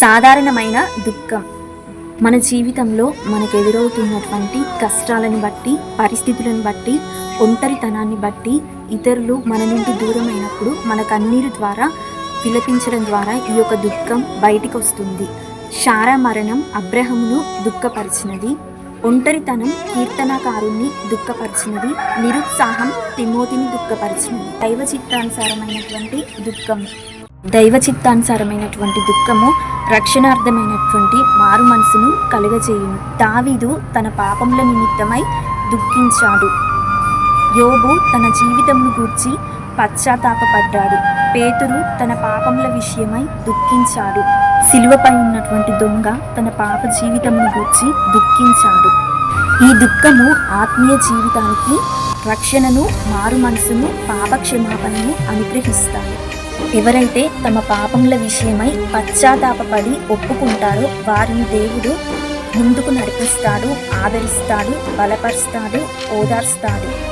సాధారణమైన దుఃఖం. మన జీవితంలో మనకు ఎదురవుతున్నటువంటి కష్టాలను బట్టి పరిస్థితులను బట్టి ఒంటరితనాన్ని బట్టి ఇతరులు మన నుండి దూరమైనప్పుడు మన కన్నీరు ద్వారా విలపించడం ద్వారా ఈ యొక్క దుఃఖం బయటికి వస్తుంది శారా మరణం అబ్రహమును దుఃఖపరిచినది. ఒంటరితనం కీర్తనకారుణ్ణి దుఃఖపరిచినది. నిరుత్సాహం తిమోతిని దుఃఖపరిచినది. దైవ చిత్తానుసారమైనటువంటి దుఃఖం. దైవ చిత్తానుసారమైనటువంటి దుఃఖము రక్షణార్థమైనటువంటి మారు మనసును కలుగజేయును. దావీదు తన పాపముల నిమిత్తమై దుఃఖించాడు. యోబు తన జీవితంను గూర్చి పశ్చాత్తాపపడ్డాడు. పేతురు తన పాపముల విషయమై దుఃఖించాడు. సిలువపై ఉన్నటువంటి దొంగ తన పాప జీవితంను గూర్చి దుఃఖించాడు. ఈ దుఃఖము ఆత్మీయ జీవితానికి రక్షణను మారు మనసును పాప క్షమాపణను అనుగ్రహిస్తాయి. ఎవరైతే తమ పాపముల విషయమై పశ్చాత్తాపపడి ఒప్పుకుంటారో వారిని దేవుడు ముందుకు నడిపిస్తాడు ఆదరిస్తాడు బలపరుస్తాడు ఓదార్స్తాడు.